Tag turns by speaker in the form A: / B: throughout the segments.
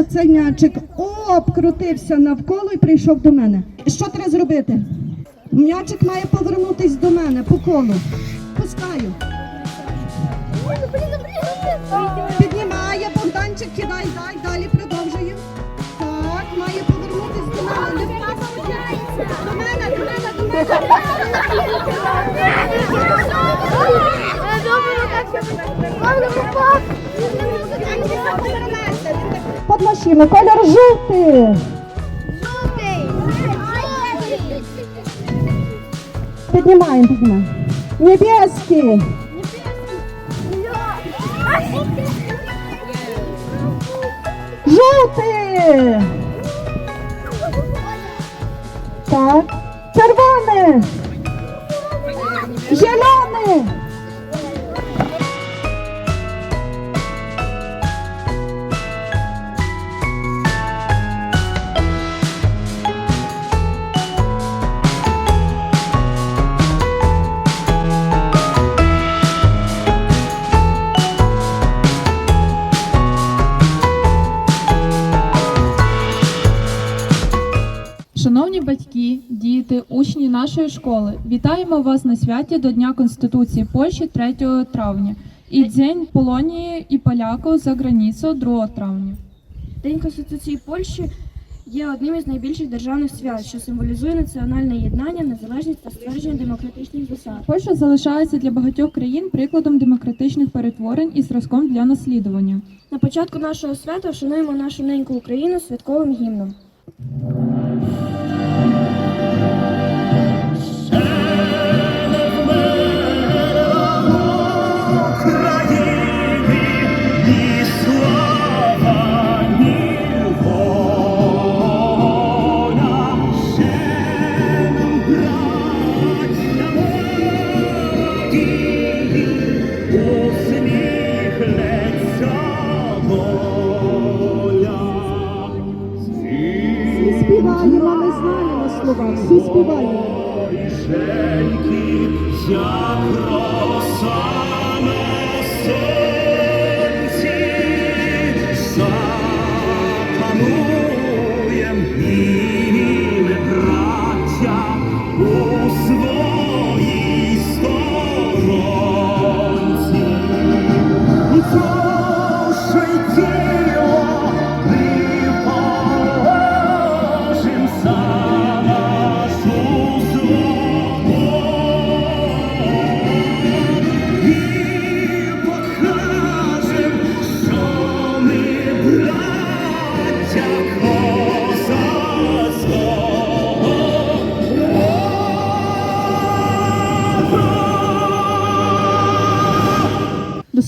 A: що цей м'ячик обкрутився навколо і прийшов до мене. Що треба зробити? М'ячик має повернутись до мене по колу. Пускаю. Піднімає Богданчик, кидай, дай, далі продовжує. Так, має повернутись до мене. Не До мене, до мене, до мене. Под машину, колір жовтий. Піднімаємо, піднімаємо. Небеський. Жовтий. Так. Червоний. Зелений.
B: Учні нашої школи, вітаємо вас на святі до Дня Конституції Польщі 3 травня і День Полонії і поляків за границю 2 травня.
C: День Конституції Польщі є одним із найбільших державних свят, що символізує національне єднання, незалежність та ствердження демократичних засад.
B: Польща залишається для багатьох країн прикладом демократичних перетворень і зразком для наслідування.
C: На початку нашого свята вшануємо нашу неньку Україну святковим гімном.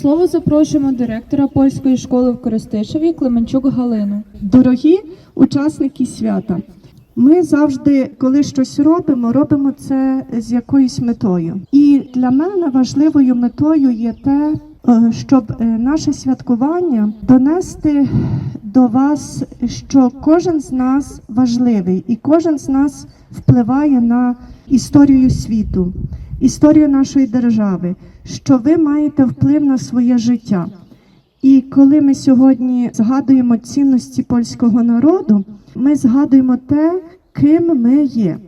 A: Слова
B: запрошуємо директора польської школи в Коростишеві Клименчук Галину.
A: Дорогі учасники свята, ми завжди, коли щось робимо, робимо це з якоюсь метою. І для мене важливою метою є те, е, щоб е, наше святкування донести до вас, що кожен з нас важливий, і кожен з нас впливає на історію світу, історію нашої держави, що ви маєте вплив на своє життя. І коли ми сьогодні згадуємо цінності польського народу, ми згадуємо те, ким ми є,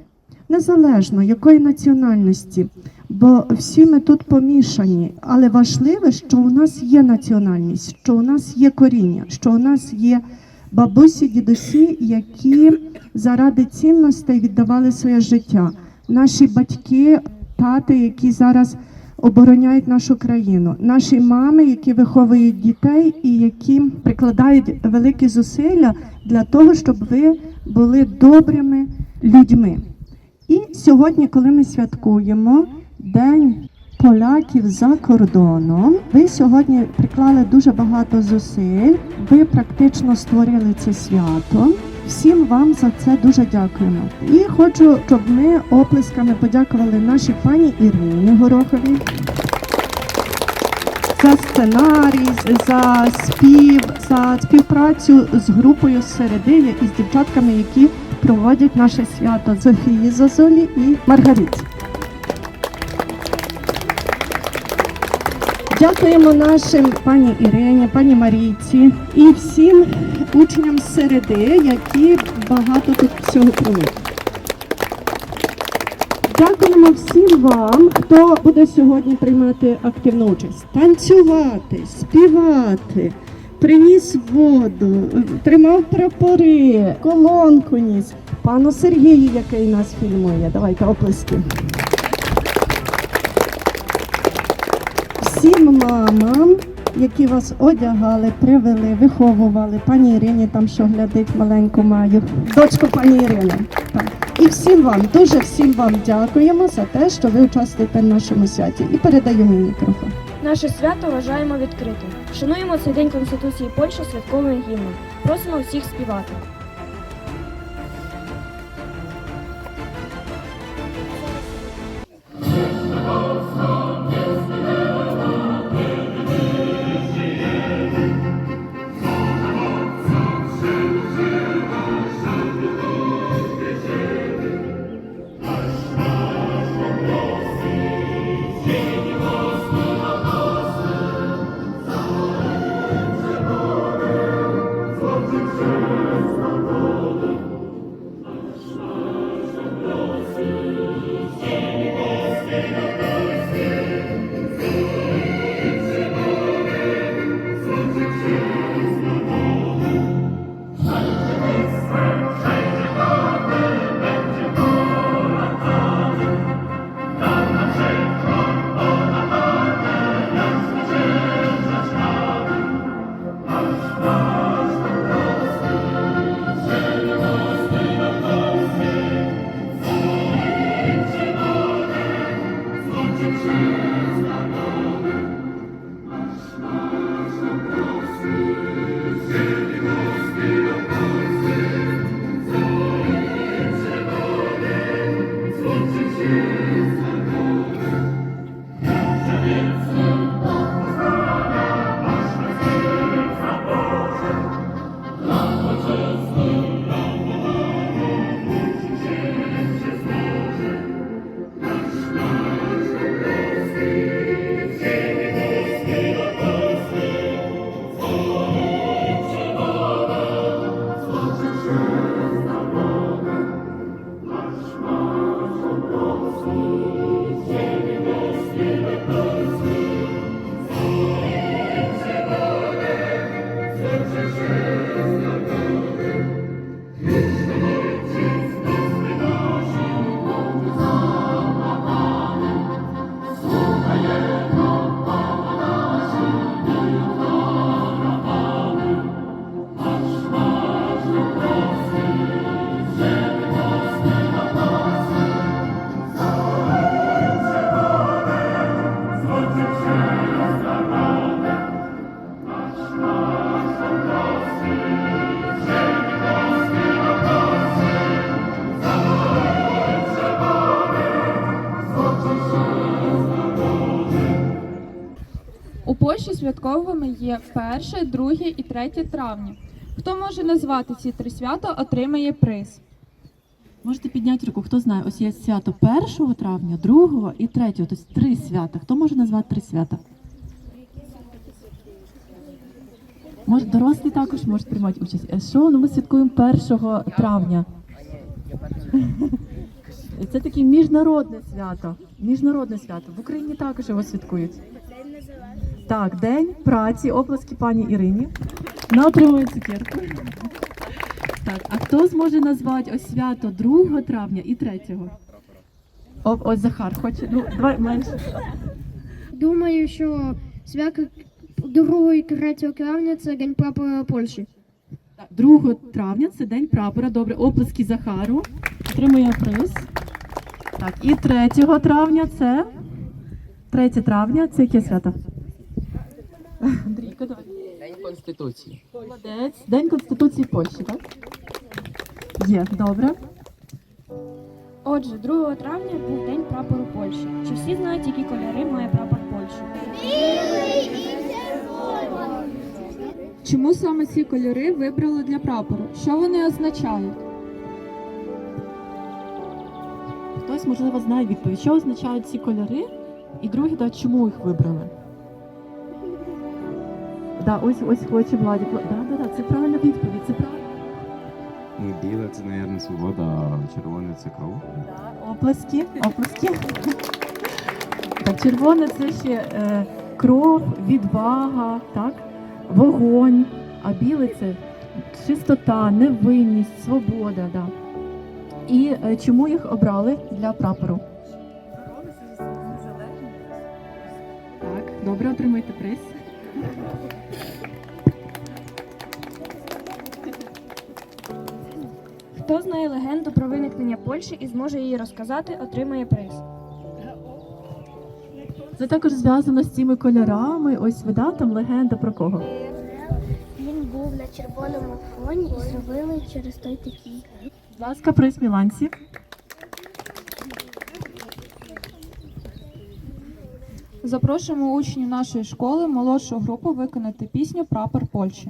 A: незалежно якої національності. Бо всі ми тут помішані, але важливе, що у нас є національність, що у нас є коріння, що у нас є бабусі, дідусі, які заради цінностей віддавали своє життя. Наші батьки, тати, які зараз обороняють нашу країну, наші мами, які виховують дітей і які прикладають великі зусилля для того, щоб ви були добрими людьми. І сьогодні, коли ми святкуємо День поляків за кордоном, ви сьогодні приклали дуже багато зусиль. Ви практично створили це свято. Всім вам за це дуже дякуємо. І хочу, щоб ми оплесками подякували нашій пані Ірині Гороховій за сценарій, за спів, за співпрацю з групою середини і з дівчатками, які проводять наше свято Зофії Зозолі і Маргариті. Дякуємо нашим пані Ірині, пані Марійці і всім учням середи, які багато тут всього провели. Дякуємо всім вам, хто буде сьогодні приймати активну участь. Танцювати, співати, приніс воду, тримав прапори, колонку ніс. Пану Сергію, який нас фільмує. Давайте оплески. Всім мамам, які вас одягали, привели, виховували. Пані Ірині там що глядить маленьку маю. Дочку пані Ірини. Так. І всім вам, дуже всім вам дякуємо за те, що ви участвуєте в нашому святі. І передаємо мікрофон.
C: Наше свято вважаємо відкритим. Шануємо цей день Конституції Польщі святковим гімном. Просимо всіх співати.
B: Польщі святковими є 1, 2 і 3 травня. Хто може назвати ці три свята, отримає приз.
D: Можете підняти руку, хто знає, ось є свято 1 травня, 2 і 3, тобто три свята. Хто може назвати три свята? Може, дорослі також можуть приймати участь. Е, Що? Ну ми святкуємо 1 травня. Це таке міжнародне свято. Міжнародне свято. В Україні також його святкують. Так, День праці, оплески пані Ірині. Вона отримує цукерку. Так, а хто зможе назвати ось свято 2 травня і 3? О, ось Захар хоче. Ну, давай менше.
E: Думаю, що свято 2 і 3 травня це День прапора Польщі.
D: Так, 2 травня це день прапора. Добре, оплески Захару. Отримує приз. Так, і 3 травня це 3 травня це яке свято? Андрійко, давай.
F: День Конституції.
D: Молодець. День Конституції Польщі, так? Є, добре.
C: Отже, 2 травня був День прапору Польщі. Чи всі знають, які кольори має прапор Польщі?
B: Чому саме ці кольори вибрали для прапору? Що вони означають?
D: Хтось, можливо, знає відповідь, що означають ці кольори, і друге, да, чому їх вибрали. Да, ось ось хоче Владик. Да, да, да, це правильна відповідь. Це правильно.
F: Ну, біле це, мабуть, свобода, а червоне це кров.
D: Оплески, оплески. Так, червоне це ще е, кров, відвага, так? вогонь, а біле це чистота, невинність, свобода. Да. І е, чому їх обрали для прапору? Так, добре, отримайте приз.
C: Хто знає легенду про виникнення Польщі і зможе її розказати, отримає приз.
D: Це також зв'язано з цими кольорами. Ось ви да, там легенда про кого?
G: Він був на червоному фоні і зробили через той такий.
D: Будь ласка, приз Міланці.
H: Запрошуємо учнів нашої школи молодшу групу виконати пісню Прапор Польщі.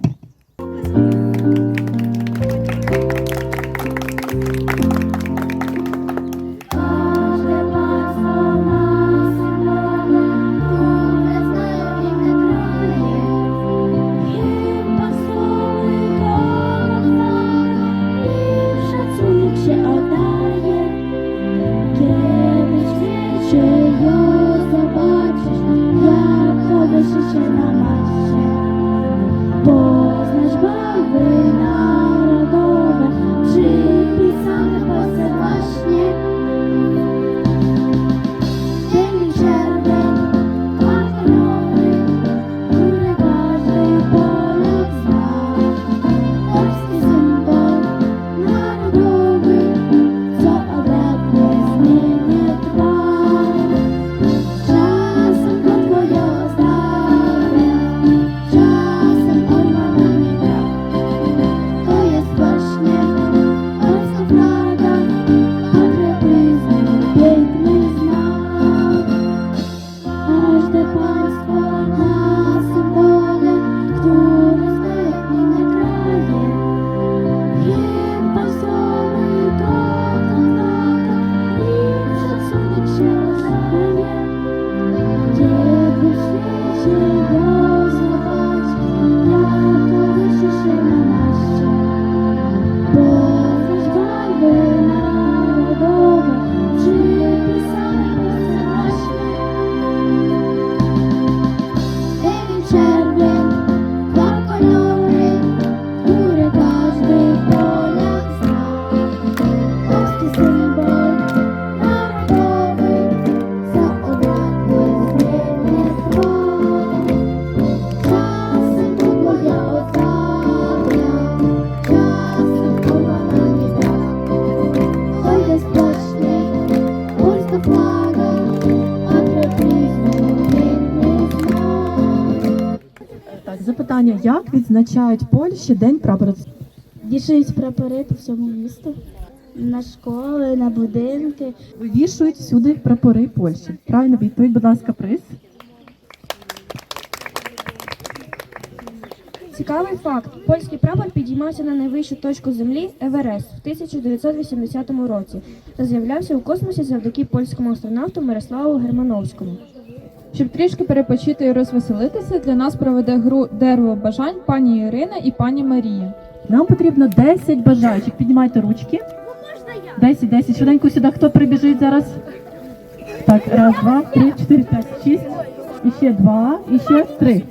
D: Відзначають Польщі День прапора?
G: Вішають прапори по всьому місту, на школи, на будинки.
D: Вивішують всюди прапори Польщі. Правильно відповідь, будь ласка, приз.
C: Цікавий факт: польський прапор підіймався на найвищу точку землі Еверест в 1980 році та з'являвся у космосі завдяки польському астронавту Мирославу Германовському.
H: Щоб трішки перепочити і розвеселитися, для нас проведе гру дерево бажань пані Ірина і пані Марія.
D: Нам потрібно 10 бажаючих. Піднімайте ручки.
G: Можна я?
D: 10, 10. Швиденько сюди. Хто прибіжить зараз? Так, раз, два, три, чотири, п'ять, шість. І ще два, і ще три.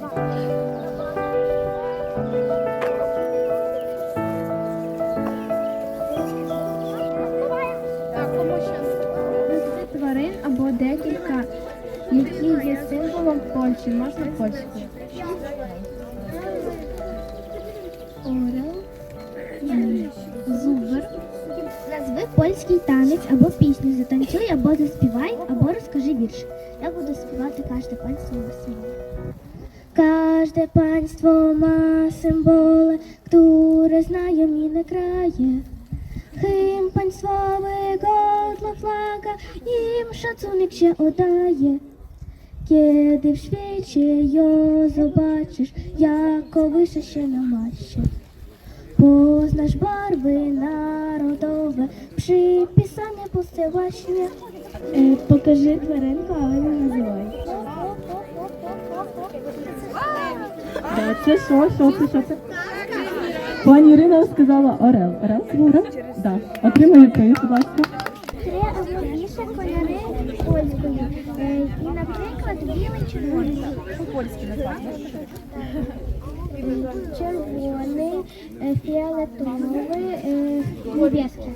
I: Польщі, можна польською. Орел, зубр.
G: Назви польський танець або пісню. Затанцюй або заспівай, або розкажи вірш. Я буду співати кожне панство на символ. Każde państwo ma symbole, które znają inne kraje. Hymn państwowy, godna flaga, im szacunek się oddaje. Kiedy w świecie ją zobaczysz, jako wysze się na masie. Poznasz barwy narodowe, przypisane Polsce właśnie. Покажи тваринку, але не називай.
J: Да, це що? Що це? Що це? Пані Ірина сказала Орел. Орел це був Орел? Да. Отримує приз, будь ласка.
H: Три або більше кольори польською. Е, І, наприклад, білий червоний. Польський Червоний, е, фіолетовий, е, небесний.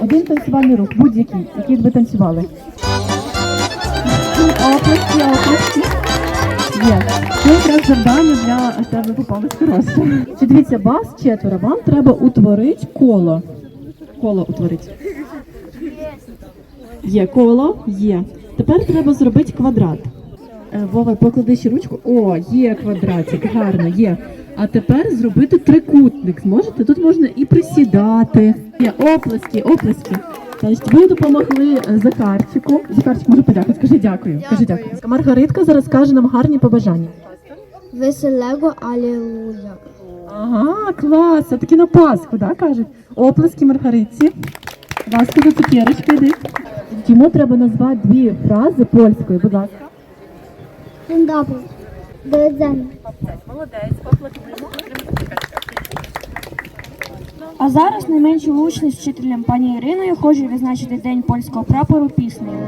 J: Один танцювальний рух, будь-який, який ви танцювали. Оплески, оплески. Є. Завдання для тебе попалось хороше. Чи дивіться, вас четверо, вам треба утворити коло. Коло утворити. Є коло, є. Тепер треба зробити квадрат. Е, Вова, поклади ще ручку. О, є квадратик, гарно, є. А тепер зробити трикутник. Зможете? Тут можна і присідати. Є оплески, оплески. Значить, ви допомогли е, Захарчику. Захарчик може подякувати. Скажи дякую. Скажи дякую. Маргаритка зараз скаже нам гарні побажання.
K: Веселего алілуя.
J: Ага, клас. Це таки на Пасху, да, кажуть? Оплески Маргаритці. Будь ласка, до цукерочки йди. Йому треба назвати дві фрази польською, будь ласка.
H: Dzień dobry. До widzenia.
C: А зараз найменший учні з вчителем пані Іриною хочуть відзначити День польського прапору піснею.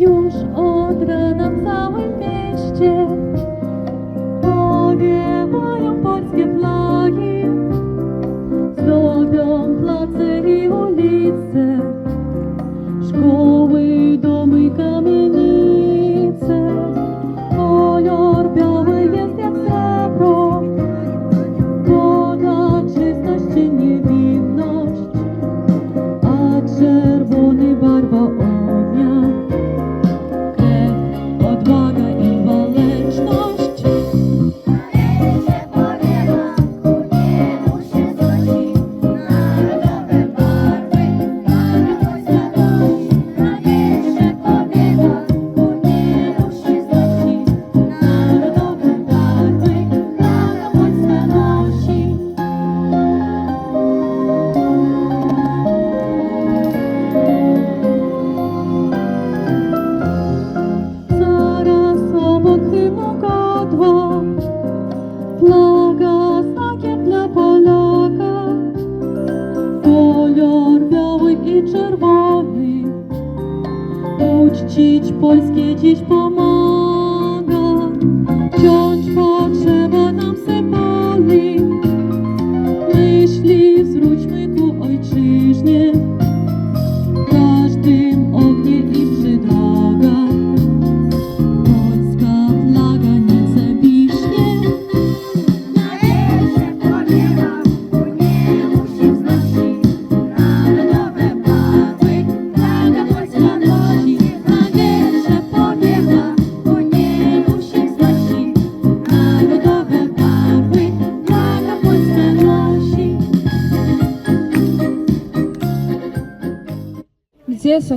D: Już od rana w całym mieście. Powiewają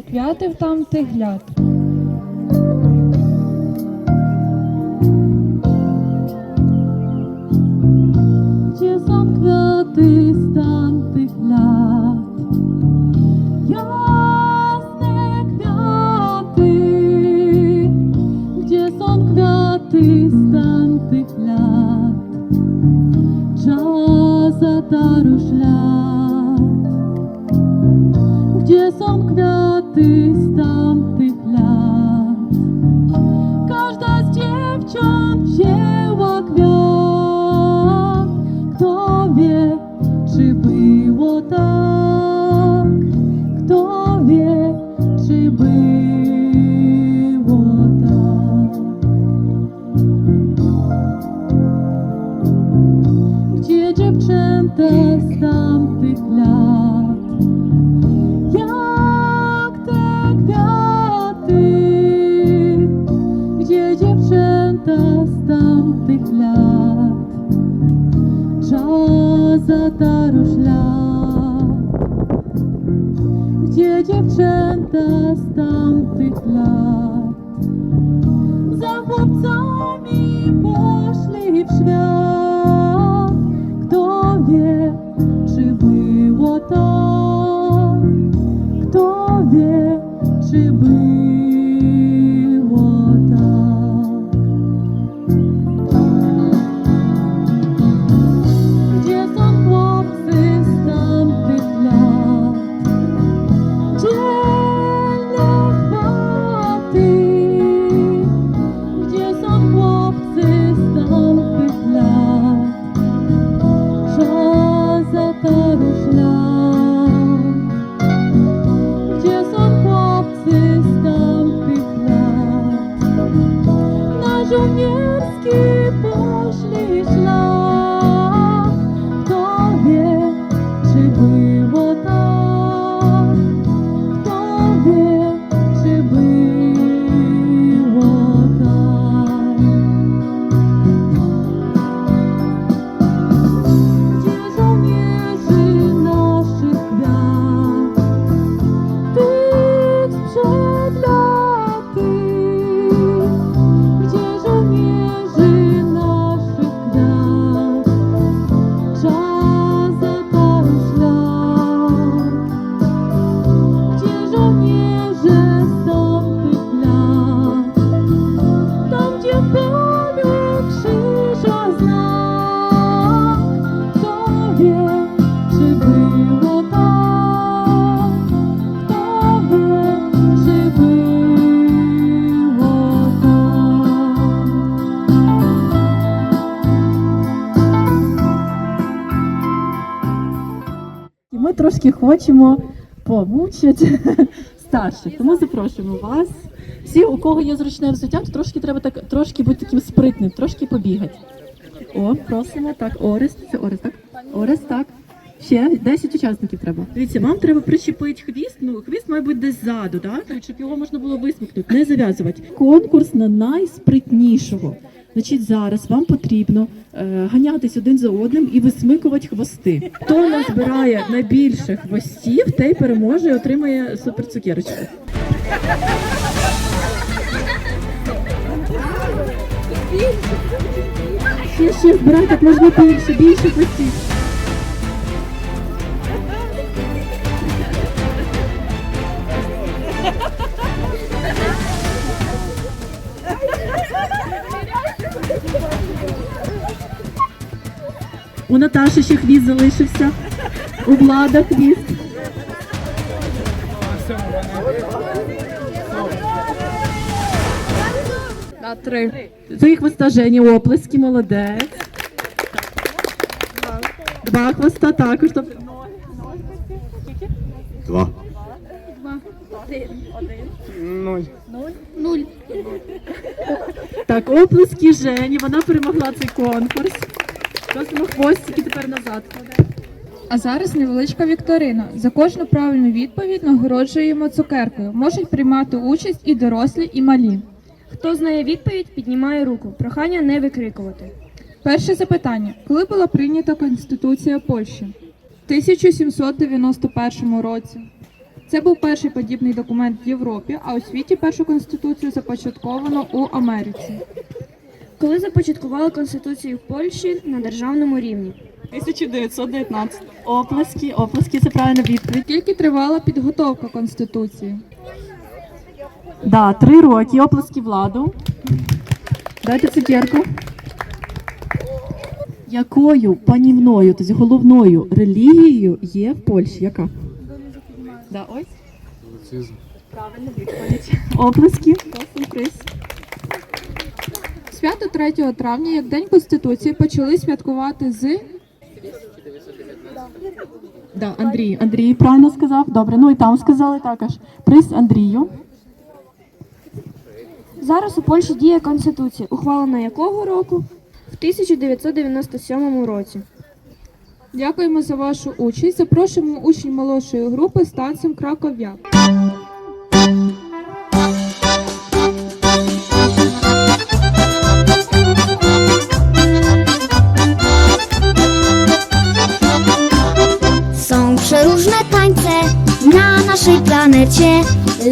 D: 25 там тиглят. чи бив. І трошки хочемо помучити старших. Тому запрошуємо вас. Всі, у кого є зручне взуття, то трошки треба так трошки бути таким спритним, трошки побігати. О, просимо. Так, Орест, це Орест, так? Орест, так. Ще 10 учасників треба. Дивіться, вам треба прищепити хвіст. Ну, хвіст має бути десь ззаду, так? щоб його можна було висмикнути, не зав'язувати. Конкурс на найспритнішого. Значить, зараз вам потрібно е, ганятись один за одним і висмикувати хвости. Хто назбирає найбільше хвостів, той переможе і отримає суперцукерочку. Ще, ще збирайте можна більше, більше хвостів. У Наташі ще хвіст залишився. У Влада хвіст.
B: На три.
D: Три хвоста Жені оплески, молодець. Два хвоста також. Тобто
F: Два.
D: Так, оплески Жені, вона перемогла цей конкурс. Просимо хвостики тепер назад.
B: А зараз невеличка вікторина. За кожну правильну відповідь нагороджуємо цукеркою. Можуть приймати участь і дорослі, і малі.
C: Хто знає відповідь, піднімає руку. Прохання не викрикувати.
B: Перше запитання: коли була прийнята Конституція Польщі? В 1791 році. Це був перший подібний документ в Європі, а у світі першу конституцію започатковано у Америці.
C: Коли започаткували Конституцію в Польщі на державному рівні?
D: 1919. Оплески, оплески, це правильна відповідь.
B: Скільки тривала підготовка конституції?
D: Да, три роки, оплески владу. Дайте цукерку. Якою панівною, тобто головною релігією є в Польщі? Яка? Да, ось. Правильна відповідь. Оплески. Приз.
B: Свято 3 травня, як День Конституції, почали святкувати з
D: Да, Андрій. Андрій правильно сказав. Добре, ну і там сказали також. Приз Андрію.
C: Зараз у Польщі діє Конституція, ухвалена якого року? В 1997 році.
B: Дякуємо за вашу участь. Запрошуємо учнів молодшої групи з танцем Краков'я.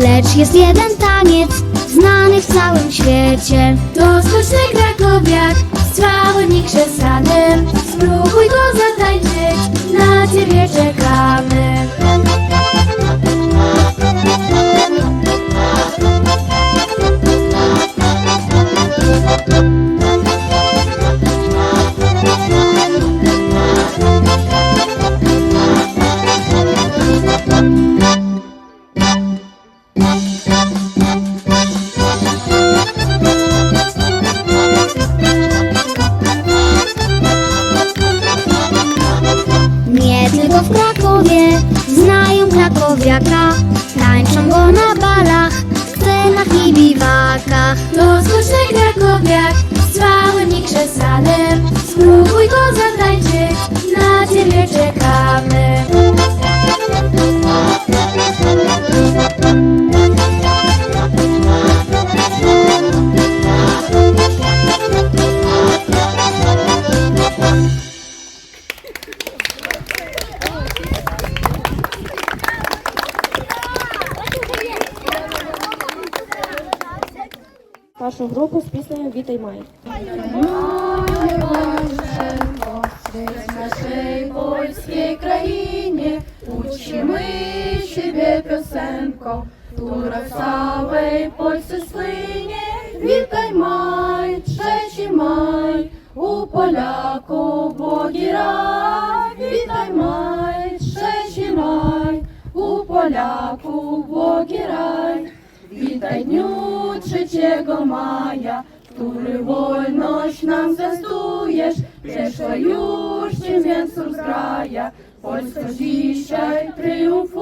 H: Lecz jest jeden taniec znany w całym świecie. To sztuczny krakowiak z całym krzesanem. Spróbuj go zatańczyć, na ciebie czekamy. w Krakowie
C: Znają krakowiaka. Tańczą go
L: na balach Scenach i biwakach Rozkoszny krakowiak Z całym i krzesalem Spróbuj go zatańczyć Na ciebie czekamy. Поляку, богі рай, вітай май, ще май, у поляку, богі рай, вітай дню maja, który wolność nam zwiastujesz, przeszła już ciemię z kraja, Polska dzisiaj triumfuje.